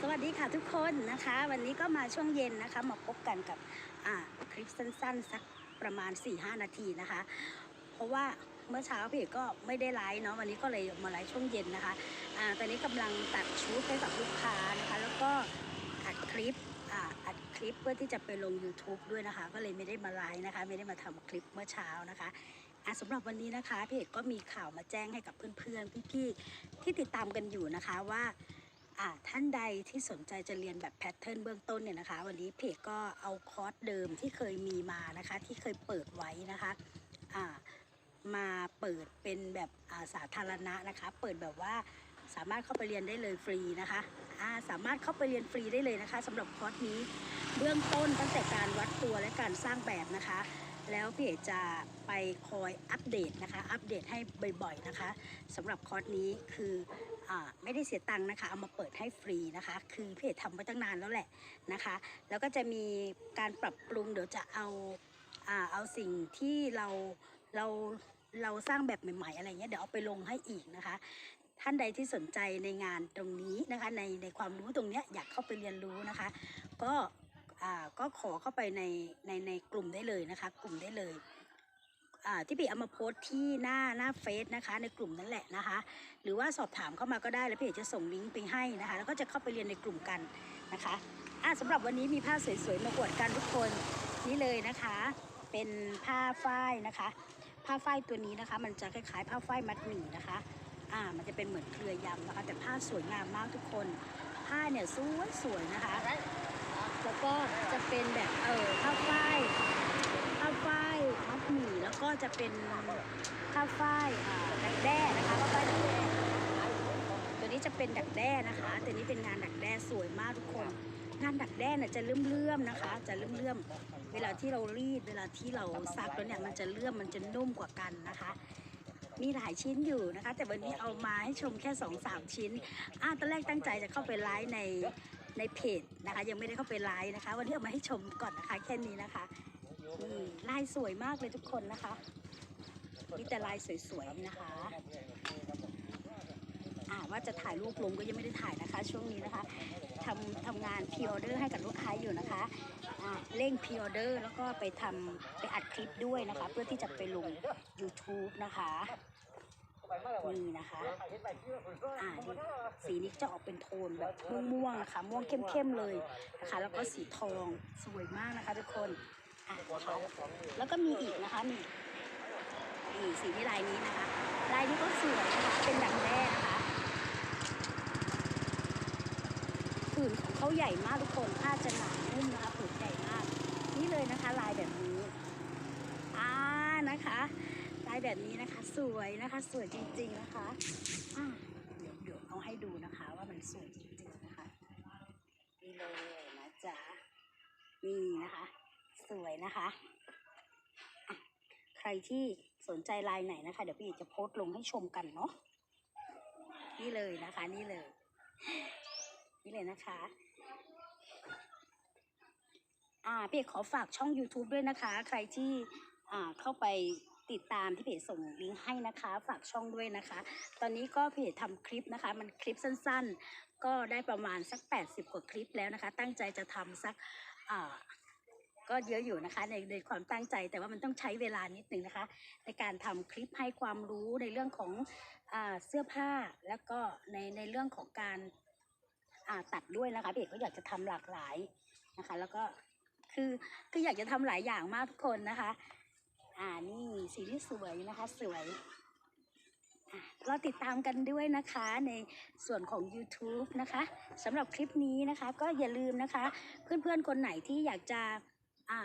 สวัสดีค่ะทุกคนนะคะ วันนี้ก็มาช่วงเย็นนะคะมาพบกันกับคลิปสั้นๆ สักประมาณ 4-5 นาทีนะคะ เพราะว่าเมื่อเช้าพี่เอกก็ไม่ได้ไลฟ์เนาะวันนี้ก็เลยมาไลฟ์ช่วงเย็นนะคะอ่าตอนนี้กำลังตัดชุดให้กับลูกค้านะคะ แล้วก็อัดคลิปอ่าอัดคลิปเพื่อที่จะไปลง YouTube ด้วยนะคะ ก็เลยไม่ได้มาไลฟ์นะคะ ไม่ได้มาทำคลิปเมื่อเช้านะคะอะสำหรับวันนี้นะคะพี่เอกก็มีข่าวมาแจ้งให้กับเพื่อนๆพี่ๆที่ติดตามกันอยู่นะคะว่า ท่านใดที่สนใจจะเรียนแบบแพทเทิร์นเบื้องต้นเนี่ยนะคะ วันนี้เพจก็เอาคอร์สเดิมที่เคยมีมานะคะ ที่เคยเปิดไว้นะคะมาเปิดเป็นแบบสาธารณะนะคะ เปิดแบบว่าสามารถเข้าไปเรียนได้เลยฟรีนะคะาสามารถเข้าไปเรียนฟรีได้เลยนะคะสำหรับคอร์สนี้เบื้องต้นตั้งแต่การวัดตัวและการสร้างแบบนะคะ แล้วเพจจะไปคอยอัปเดตนะคะ อัปเดตให้บ่อยๆนะคะสำหรับคอร์สนี้คือ ไม่ได้เสียตังค์นะคะ เอามาเปิดให้ฟรีนะคะ คือเพจทำไว้ตั้งนานแล้วแหละนะคะ แล้วก็จะมีการปรับปรุงเดี๋ยวจะเอาอ่าเอาสิ่งที่เราเราเราสร้างแบบใหม่ๆอะไรเงี้ยเดี๋ยวเอาไปลงให้อีกนะคะ ท่านใดที่สนใจในงานตรงนี้นะคะ ในในความรู้ตรงเนี้ยอยากเข้าไปเรียนรู้นะคะ ก็อ่าก็ขอเข้าไปในในในกลุ่มได้เลยนะคะ กลุ่มได้เลย ที่พี่เอามาโพสต์ที่หน้าหน้าเฟซนะคะ ในกลุ่มนั่นแหละนะคะ หรือว่าสอบถามเข้ามาก็ได้แล้วพี่เอกจะส่งลิงก์ไปให้นะคะ แล้วก็จะเข้าไปเรียนในกลุ่มกันนะคะอะสำหรับวันนี้มีผ้าสวยๆมาอวดกันทุกคนนี่เลยนะคะ เป็นผ้าฝ้ายนะคะ ผ้าฝ้ายตัวนี้นะคะ มันจะคล้ายๆ ผ้าฝ้ายมัดหมี่นะคะอ่ามันจะเป็นเหมือนเครือยำนะคะ แต่ผ้าสวยงามมากทุกคน ผ้าเนี่ยสวยสวยๆนะคะแล้วก็จะเป็นแบบเออผ้าฝ้ายผ้าฝ้ายมัดหมี่แล้วก็ จะเป็นผ้าฝ้ายดักแด้นะคะผ้าฝ้ายดักแด้ตัวนี้จะเป็นดักแด้นะคะ ตัวนี้เป็นงานดักแด้สวยมากทุกคน งานดักแด้เนี่ยจะเลื่อมๆนะคะ จะเลื่อมๆ เวลาที่เรารีด เวลาที่เราซักแล้วเนี่ยมันจะเลื่อมมันจะนุ่มกว่ากันนะคะมีหลายชิ้นอยู่นะคะ แต่วันนี้เอามาให้ชมแค่2อสามชิ้นอ่าตอนแรกตั้งใจจะเข้าไปไลฟ์ในในเพจนะคะ ยังไม่ได้เข้าไปไลฟ์นะคะ วันนี้เอามาให้ชมก่อนนะคะ แค่นี้นะคะ ลายสวยมากเลยทุกคนนะคะ มีแต่ลายสวยๆนะคะอ่าว่าจะถ่ายรูปลงก็ยังไม่ได้ถ่ายนะคะ ช่วงนี้นะคะทำทำงานพิออเดอร์ให้กับลูกค้าอยู่นะคะอ่าเร่งพิออเดอร์แล้วก็ไปทำไปอัดคลิปด้วยนะคะ เพื่อที่จะไปลง YouTube นะคะนี่นะคะอ่านี่สีนี้จะออกเป็นโทนแบบม่วงๆนะคะ ม่วงเข้มๆเลยนะคะ แล้วก็สีทองสวยมากนะคะทุกคน อะนะคะแล้วก็มีอีกนะคะนี่นี่สีนี้ลายนี้นะคะ ลายนี้ก็สวยนะคะ เป็นดังแด้นะคะผืนของเขาใหญ่มากทุกคนผ้าจะหนานุ่มนะคะผืนใหญ่มาก นี่เลยนะคะ ลายแบบนี้อ่านะคะลายแบบนี้นะคะ สวยนะคะ สวยจริง ๆนะคะอ่าเดี๋ยวเดี๋ยวเอาให้ดูนะคะ ว่ามันสวยจริงๆนะคะนี่เลยนะจ๊ะนี่นะคะ วยนะคะ ใครที่สนใจลายไหนนะคะ เดี๋ยวพี่เอกจะโพสต์ลงให้ชมกันเนาะนี่เลยนะคะ นี่เลย นี่เลยนะคะอ่าพี่เอกขอฝากช่อง YouTube ด้วยนะคะ ใครที่อ่าเข้าไปติดตามที่เพจส่งลิงก์ให้นะคะ ฝากช่องด้วยนะคะ ตอนนี้ก็เพจทำคลิปนะคะ มันคลิปสั้นๆ ก็ได้ประมาณสัก 80 กว่าคลิปแล้วนะคะ ตั้งใจจะทำสักอ่า ก็เยอะอยู่นะคะในในความตั้งใจแต่ว่ามันต้องใช้เวลานิดนึงนะคะ ในการทำคลิปให้ความรู้ในเรื่องของอเสื้อผ้าแล้วก็ในในเรื่องของการตัดด้วยนะคะพี่เอกก็อยากจะทำหลากหลายนะคะ แล้วก็คือคืออยากจะทำหลายอย่างมากทุกคนนะคะ อ่านี่สีที่สวยนะคะสวยเราติดตามกันด้วยนะคะในส่วนของ YouTube นะคะสำหรับคลิปนี้นะคะ ก็อย่าลืมนะคะ เพื่อนๆคนไหนที่อยากจะ อ่า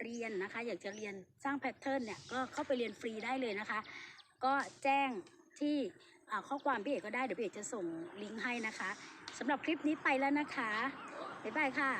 เรียนนะคะ อยากจะเรียนสร้างแพทเทิร์นเนี่ยก็เข้าไปเรียนฟรีได้เลยนะคะ ก็แจ้งที่ข้อความพี่เอกก็ได้เดี๋ยวพี่เอกจะส่งลิงก์ให้นะคะสำหรับคลิปนี้ไปแล้วนะคะบ๊ายบายค่ะ